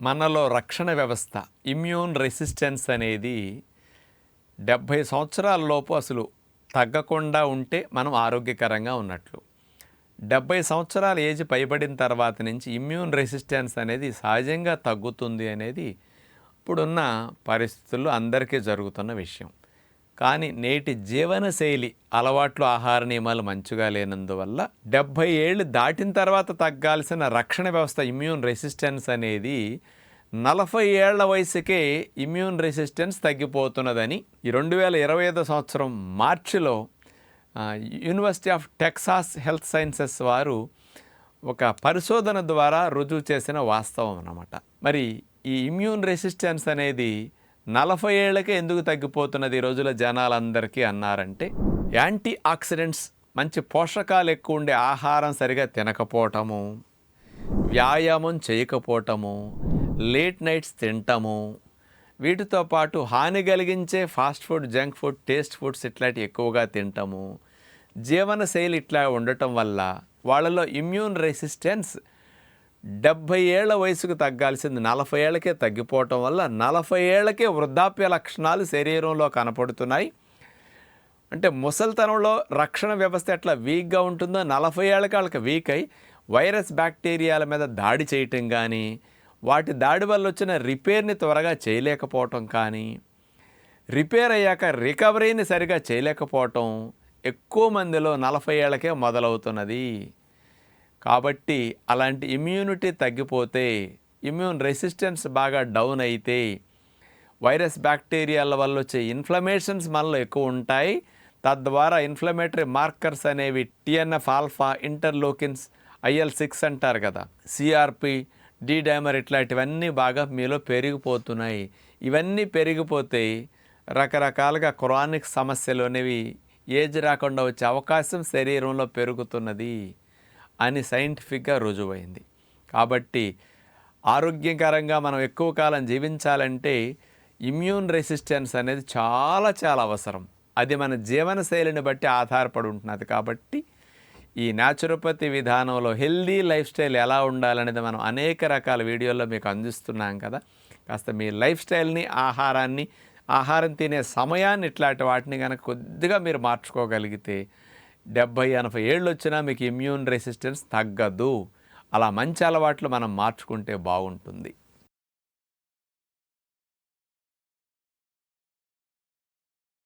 మనలో రక్షణ వ్యవస్థ ఇమ్యూన్ రెసిస్టెన్స్ అనేది డెబ్భై సంవత్సరాలలోపు అసలు తగ్గకుండా ఉంటే మనం ఆరోగ్యకరంగా ఉన్నట్లు. డెబ్భై సంవత్సరాల ఏజ్ పైబడిన తర్వాత నుంచి ఇమ్యూన్ రెసిస్టెన్స్ అనేది సహజంగా తగ్గుతుంది అనేది ఇప్పుడున్న పరిస్థితుల్లో అందరికీ జరుగుతున్న విషయం. కానీ నేటి జీవనశైలి అలవాట్లు ఆహార నియమాలు మంచిగా లేనందువల్ల డెబ్భై ఏళ్ళు దాటిన తర్వాత తగ్గాల్సిన రక్షణ వ్యవస్థ ఇమ్యూన్ రెసిస్టెన్స్ అనేది నలభై ఏళ్ళ వయసుకే ఇమ్యూన్ రెసిస్టెన్స్ తగ్గిపోతున్నదని ఈ రెండు వేల ఇరవై ఐదో సంవత్సరం మార్చిలో university of Texas health sciences వారు ఒక పరిశోధన ద్వారా రుజువు చేసిన వాస్తవం అన్నమాట. మరి ఈ ఇమ్యూన్ రెసిస్టెన్స్ అనేది నలభై ఏళ్ళకే ఎందుకు తగ్గిపోతున్నది ఈ రోజుల జనాలందరికీ అన్నారంటే యాంటీ ఆక్సిడెంట్స్ మంచి పోషకాలు ఎక్కువ ఉండే ఆహారం సరిగా తినకపోవటము వ్యాయామం చేయకపోవటము లేట్ నైట్స్ తినటము వీటితో పాటు హాని కలిగించే fast food junk food taste foods ఇట్లాంటి ఎక్కువగా తింటాము జీవనశైలి ఇట్లా ఉండటం వల్ల వాళ్ళలో ఇమ్యూన్ రెసిస్టెన్స్ డెబ్భై ఏళ్ళ వయసుకు తగ్గాల్సింది. నలభై ఏళ్ళకే తగ్గిపోవటం వల్ల నలభై ఏళ్ళకే వృద్ధాప్య లక్షణాలు శరీరంలో కనపడుతున్నాయి. అంటే ముసలితనంలో రక్షణ వ్యవస్థ ఎట్లా వీక్గా ఉంటుందో నలభై ఏళ్ళకి వాళ్ళకి వీక్ అయి వైరస్ బ్యాక్టీరియాల మీద దాడి చేయటం కానీ వాటి దాడి వల్ల వచ్చిన రిపేర్ని త్వరగా చేయలేకపోవటం కానీ రిపేర్ అయ్యాక రికవరీని సరిగా చేయలేకపోవటం ఎక్కువ మందిలో నలభై ఏళ్ళకే మొదలవుతున్నది. కాబట్టి అలాంటి ఇమ్యూనిటీ తగ్గిపోతే ఇమ్యూన్ రెసిస్టెన్స్ బాగా డౌన్ అయితే వైరస్ బ్యాక్టీరియాల వల్ల వచ్చే ఇన్ఫ్లమేషన్స్ మనలో ఎక్కువ ఉంటాయి. తద్వారా ఇన్ఫ్లమేటరీ మార్కర్స్ అనేవి TNF alpha interleukins IL six అంటారు కదా. సిఆర్పి డి డైమర్ ఇట్లాంటివన్నీ బాగా మీలో పెరిగిపోతున్నాయి. ఇవన్నీ పెరిగిపోతే రకరకాలుగా క్రానిక్ సమస్యలు అనేవి ఏజ్ రాకుండా వచ్చే అవకాశం శరీరంలో పెరుగుతున్నది. అని సైంటిఫిక్గా రుజువైంది. కాబట్టి ఆరోగ్యకరంగా మనం ఎక్కువ కాలం జీవించాలంటే ఇమ్యూన్ రెసిస్టెన్స్ అనేది చాలా చాలా అవసరం. అది మన జీవనశైలిని బట్టి ఆధారపడి ఉంటున్నది. కాబట్టి ఈ న్యాచురోపతి విధానంలో హెల్దీ లైఫ్ స్టైల్ ఎలా ఉండాలనేది మనం అనేక రకాల వీడియోల్లో మీకు అందిస్తున్నాం కదా. కాస్త మీ లైఫ్ స్టైల్ని ఆహారాన్ని ఆహారం తినే సమయాన్ని ఇట్లాంటి వాటిని కనుక కొద్దిగా మీరు మార్చుకోగలిగితే డెబ్భై ఎనభై ఏళ్ళు వచ్చినా మీకు ఇమ్యూన్ రెసిస్టెన్స్ తగ్గదు. అలా మంచి అలవాట్లు మనం మార్చుకుంటే బాగుంటుంది.